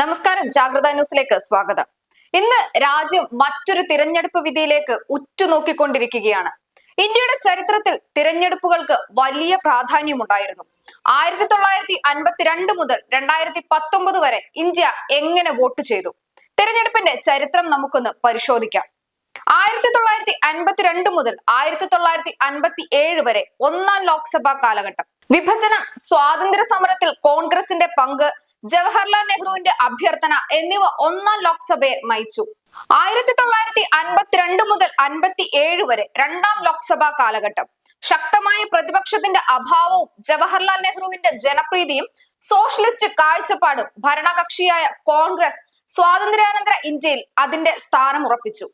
നമസ്കാരം. ജാഗ്രത ന്യൂസിലേക്ക് സ്വാഗതം. ഇന്ന് രാജ്യം മറ്റൊരു തിരഞ്ഞെടുപ്പ് വിധിയിലേക്ക് ഉറ്റുനോക്കിക്കൊണ്ടിരിക്കുകയാണ്. ഇന്ത്യയുടെ ചരിത്രത്തിൽ തിരഞ്ഞെടുപ്പുകൾക്ക് വലിയ പ്രാധാന്യമുണ്ടായിരുന്നു. ആയിരത്തി തൊള്ളായിരത്തി അൻപത്തിരണ്ട് മുതൽ രണ്ടായിരത്തി പത്തൊമ്പത് വരെ ഇന്ത്യ എങ്ങനെ വോട്ട് ചെയ്തു? തിരഞ്ഞെടുപ്പിന്റെ ചരിത്രം നമുക്കൊന്ന് പരിശോധിക്കാം. ആയിരത്തി തൊള്ളായിരത്തി അൻപത്തിരണ്ട് മുതൽ ആയിരത്തി തൊള്ളായിരത്തി അൻപത്തി ഏഴ് വരെ ഒന്നാം ലോക്സഭാ കാലഘട്ടം. വിഭജനം സ്വാതന്ത്ര്യ സമരത്തിൽ കോൺഗ്രസിന്റെ പങ്ക് ജവഹർലാൽ നെഹ്റുവിന്റെ അഭ്യർത്ഥന എന്നിവ ഒന്നാം ലോക്സഭയെ നയിച്ചു. ആയിരത്തി തൊള്ളായിരത്തി അൻപത്തിരണ്ട് മുതൽ അൻപത്തി ഏഴ് വരെ രണ്ടാം ലോക്സഭാ കാലഘട്ടം. ശക്തമായ പ്രതിപക്ഷത്തിന്റെ അഭാവവും ജവഹർലാൽ നെഹ്റുവിന്റെ ജനപ്രീതിയും സോഷ്യലിസ്റ്റ് കാഴ്ചപ്പാടും ഭരണകക്ഷിയായ കോൺഗ്രസ് സ്വാതന്ത്ര്യാനന്തര ഇന്ത്യയിൽ അതിന്റെ സ്ഥാനം ഉറപ്പിച്ചു.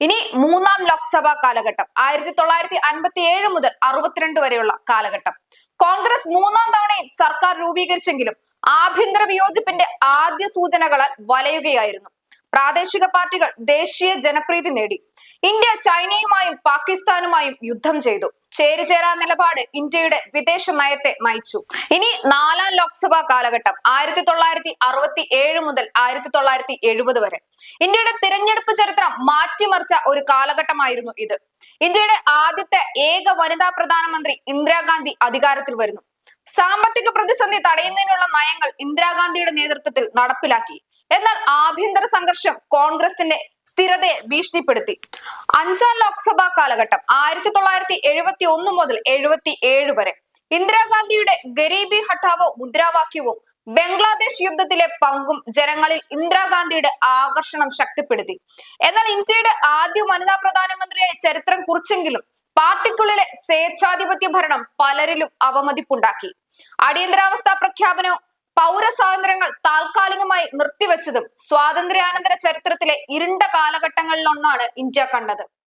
ഇനി മൂന്നാം ലോക്സഭാ കാലഘട്ടം ആയിരത്തി തൊള്ളായിരത്തി അൻപത്തി ഏഴ് മുതൽ അറുപത്തിരണ്ട് വരെയുള്ള കാലഘട്ടം. കോൺഗ്രസ് മൂന്നാം തവണയും സർക്കാർ രൂപീകരിച്ചെങ്കിലും ആഭ്യന്തര വിയോജിപ്പിന്റെ ആദ്യ സൂചനകളാൽ വലയുകയായിരുന്നു. പ്രാദേശിക പാർട്ടികൾ ദേശീയ ജനപ്രീതി നേടി. ഇന്ത്യ ചൈനയുമായും പാകിസ്ഥാനുമായും യുദ്ധം ചെയ്തു. ചേരുചേരാ നിലപാട് ഇന്ത്യയുടെ വിദേശ നയത്തെ നയിച്ചു. ഇനി നാലാം ലോക്സഭാ കാലഘട്ടം ആയിരത്തി തൊള്ളായിരത്തി അറുപത്തി ഏഴ് മുതൽ ആയിരത്തി തൊള്ളായിരത്തി എഴുപത് വരെ. ഇന്ത്യയുടെ തിരഞ്ഞെടുപ്പ് ചരിത്രം മാറ്റിമറിച്ച ഒരു കാലഘട്ടമായിരുന്നു ഇത്. ഇന്ത്യയുടെ ആദ്യത്തെ ഏക വനിതാ പ്രധാനമന്ത്രി ഇന്ദിരാഗാന്ധി അധികാരത്തിൽ വരുന്നു. സാമ്പത്തിക പ്രതിസന്ധി തടയുന്നതിനുള്ള നയങ്ങൾ ഇന്ദിരാഗാന്ധിയുടെ നേതൃത്വത്തിൽ നടപ്പിലാക്കി. എന്നാൽ ആഭ്യന്തര സംഘർഷം കോൺഗ്രസിന്റെ സ്ഥിരതയെ ഭീഷണിപ്പെടുത്തി. അഞ്ചാം ലോക്സഭാ കാലഘട്ടം ആയിരത്തി തൊള്ളായിരത്തി എഴുപത്തി ഒന്ന് മുതൽ എഴുപത്തി ഏഴ് വരെ ഇന്ദിരാഗാന്ധിയുടെ ഗരീബി ഹഠാവോ മുദ്രാവാക്യവും ബംഗ്ലാദേശ് യുദ്ധത്തിലെ പങ്കും ജനങ്ങളിൽ ഇന്ദിരാഗാന്ധിയുടെ ആകർഷണം ശക്തിപ്പെടുത്തി. എന്നാൽ ഇന്ത്യയുടെ ആദ്യ വനിതാ പ്രധാനമന്ത്രിയായി ചരിത്രം കുറിച്ചെങ്കിലും പാർട്ടിക്കുള്ളിലെ സ്വേച്ഛാധിപത്യ ഭരണം പലരിലും അവമതിപ്പുണ്ടാക്കി. അടിയന്തരാവസ്ഥ പ്രഖ്യാപനവും പൗരസ്വാതന്ത്ര്യങ്ങൾ താൽക്കാലികമായി നിർത്തിവെച്ചതും സ്വാതന്ത്ര്യാനന്തര ചരിത്രത്തിലെ ഇരുണ്ട കാലഘട്ടങ്ങളിലൊന്നാണ് ഇന്ത്യ കണ്ടത്.